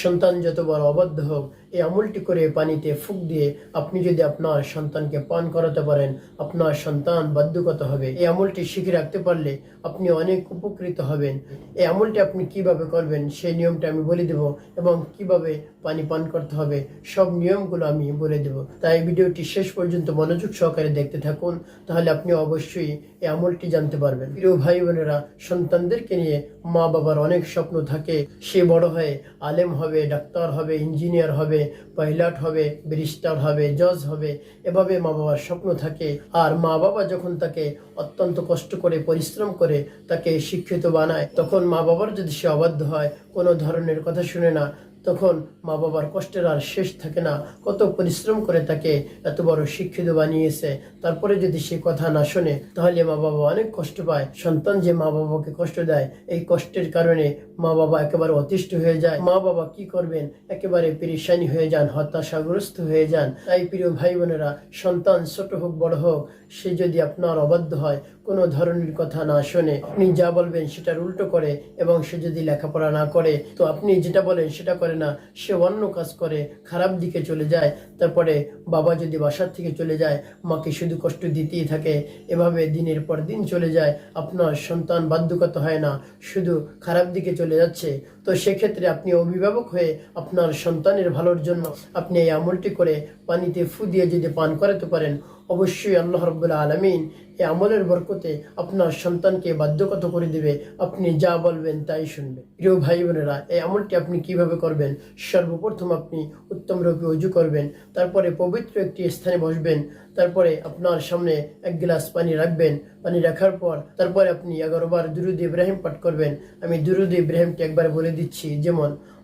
সন্তান যত বড় অবাধ্য হোক, এই আমলটি করে পানিতে ফুক দিয়ে আপনি যদি আপনার সন্তানকে পান করাতে পারেন, আপনার সন্তান বাধ্যগত হবে। এই আমলটি শিখে রাখতে পারলে আপনি অনেক উপকৃত হবেন। এই আমলটি আপনি কীভাবে করবেন সেই নিয়মটা আমি বলে দেব এবং কীভাবে পানি পান করতে হবে, সব নিয়মগুলো আমি বলে দেব। তাই ভিডিওটি শেষ পর্যন্ত মনোযোগ সহকারে দেখতে থাকুন, তাহলে আপনি অবশ্যই এই আমলটি জানতে পারবেন। প্রিয় ভাই বোনেরা, সন্তানদেরকে নিয়ে মা বাবার অনেক স্বপ্ন থাকে। সে বড় হয়ে আলেম হবে, ডাক্তার হবে, ইঞ্জিনিয়ার হবে, পাইলট হবে, ব্যারিস্টার হবে, জজ হবে, এভাবে মা বাবার স্বপ্ন থাকে। আর মা বাবা যখন তাকে অত্যন্ত কষ্ট করে, পরিশ্রম করে তাকে শিক্ষিত বানায়, তখন মা বাবার যদি সে অবাধ্য হয়, কোনো ধরনের কথা শুনে না, তখন মা বাবার কষ্টের আর শেষ থাকে না। কত পরিশ্রম করে তাকে এত বড় শিক্ষিত বানিয়েছে। তারপরে যদি সে কথা না শোনে, তাহলে মা বাবা অনেক কষ্ট পায়। সন্তান যে মা বাবাকে কষ্ট দেয়, এই কষ্টের কারণে মা বাবা একেবারে অতিষ্ঠ হয়ে যায়। মা বাবা কি করবেন? একেবারে পেরেশানি হয়ে যান, হতাশাগ্রস্ত হয়ে যান। তাই প্রিয় ভাই বোনেরা সন্তান ছোট হোক, বড় হোক, সে যদি আপনার অবাধ্য হয়, কোনো ধরনের কথা না শোনে। আপনি যা বলবেন সেটার উল্টো করে এবং সে যদি লেখাপড়া না করে, তো আপনি যেটা বলেন সেটা করে না, সে অন্য কাজ করে, খারাপ দিকে চলে যায়। তারপরে বাবা যদি বাসার থেকে চলে যায়, মাকে শুধু কষ্ট দিতেই থাকে, এভাবে দিনের পর দিন চলে যায়। আপনার সন্তান বাধ্যগত হয় না, শুধু খারাপ দিকে চলে যাচ্ছে। তো সেক্ষেত্রে আপনি অভিভাবক হয়ে আপনার সন্তানের ভালোর জন্য আপনি এই আমলটি করে পানিতে ফু দিয়ে যদি পান করাতে পারেন অবশ্যই আল্লাহ রব্বুল্লা আলমিন এই আমলের বরকতে আপনার সন্তানকে বাধ্যগত করে দিবে। আপনি যা বলবেন তাই শুনবে প্রিয় ভাই বোনেরা, এই আমলটি আপনি কীভাবে করবেন? সর্বপ্রথম আপনি উত্তম রূপে অজু করবেন, তারপরে পবিত্র একটি স্থানে বসবেন, তারপরে আপনার সামনে এক গ্লাস পানি রাখবেন। পানি রাখার পর তারপরে আপনি এগারো বার দুরুদ ইব্রাহিম পাঠ করবেন। আমি দুরুদ ইব্রাহিমটি একবার বলে দিচ্ছি, যেমন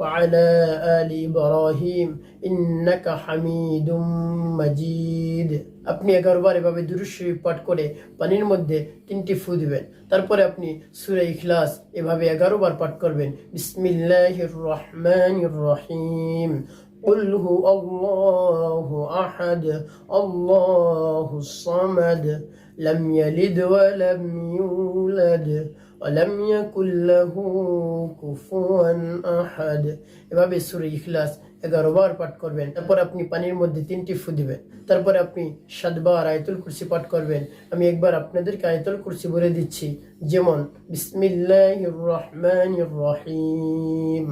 وعلى آل إبراهيم إنك حميد مجيد আপনি এগারোবার এভাবে দুরুশরীফ পাঠ করে পানির মধ্যে তিনটি ফু দিবেন তারপরে আপনি সুরে ইখলাস এভাবে এগারো বার পাঠ করবেন বিসমিল্লাহির রহমানির রহিম قل هو الله أحد الله الصمد لم يلد ولم يولد ولم يكن له كفوا أحد؟ يبقى سورة الاخلاص এগারো বার পাঠ করবেন। তারপর আপনি পানির মধ্যে তিনটি ফু দিবেন। তারপরে আপনি সাতবার আয়তুল কুরসি পাঠ করবেন। আমি একবার আপনাদেরকে আয়তুল কুরসি বলে দিচ্ছি। যেমন বিসমিল্লাহির রহমানির রহিম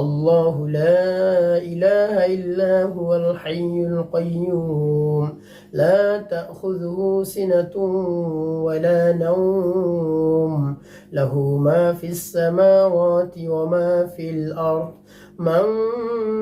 আল্লাহু লা ইলাহা ইল্লা হুয়াল হাইয়ুল কাইয়্যুম লা তাখুযুহু সিনাতুন ওয়ালা নাওম। লাহু মা ওয়া মা ফিল আরদ من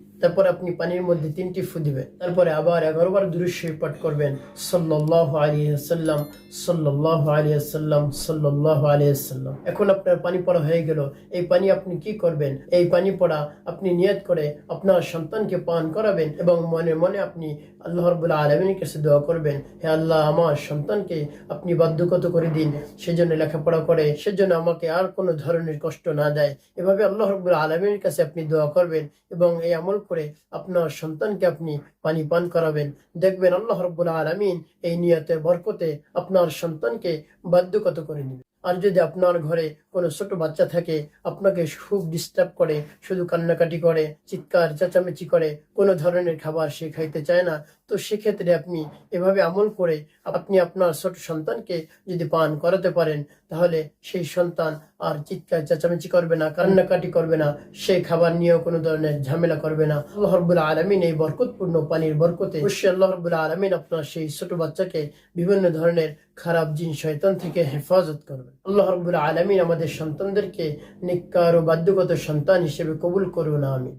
তারপর আপনি পানির মধ্যে তিনটি ফু দিবেন। তারপরে আবার এগারো বার দৃশ্য পাঠ করবেন। সাল্লাহ আলী সাল্লাম সাল্লাহ আলী সাল্লাম সাল্লাহ আলী সাল্লাম এখন আপনার পানি পড়া হয়ে গেল। এই পানি আপনি কি করবেন? এই পানি পড়া আপনি নিয়ত করে আপনার সন্তানকে পান করাবেন এবং মনে মনে আপনি আল্লাহ রবুল্লা আলমিনের কাছে দোয়া করবেন, হে আল্লাহ, আমার সন্তানকে আপনি বাধ্যগত করে দিন। সেজন্য লেখাপড়া করে, সেজন্য আমাকে আর কোনো ধরনের কষ্ট না দেয়। এভাবে আল্লাহ রবুল্লা আলমিনের কাছে আপনি দোয়া করবেন এবং এই আমল করে আপনার সন্তানকে আপনি পানি পান করাবেন। দেখবেন আল্লাহ রব্বুল আলমিন এই নিয়তের বরকতে আপনার সন্তানকে বাধ্যগত করে নেবেন আর যদি আপনার ঘরে কোনো ছোট বাচ্চা থাকে, আপনাকে খুব ডিস্টার্ব করে, শুধু কান্নাকাটি করে, চিৎকার, চেঁচামেচি করে, কোনো ধরনের খাবার সে খাইতে চায় না, তো সেক্ষেত্রে আপনি এভাবে আমল করে আপনি আপনার ছোট সন্তানকে যদি পান করাতে পারেন, তাহলে সেই সন্তান আর চিৎকার, চেঁচামেচি করবে না, কান্নাকাটি করবে না সেই খাবার নিয়েও কোনো ধরনের ঝামেলা করবে না। আল্লাহ আলমিন এই বরকতপূর্ণ পানির বরকতে অবশ্যই আল্লাহ আলমিন আপনার সেই ছোট বাচ্চাকে বিভিন্ন ধরনের খারাপ জিন শয়তান থেকে হেফাজত করবেন আল্লাহ রব্বুল আলমিন আমাদের সন্তানদেরকে নিকার ও বাধ্যগত সন্তান হিসেবে কবুল করুন আমি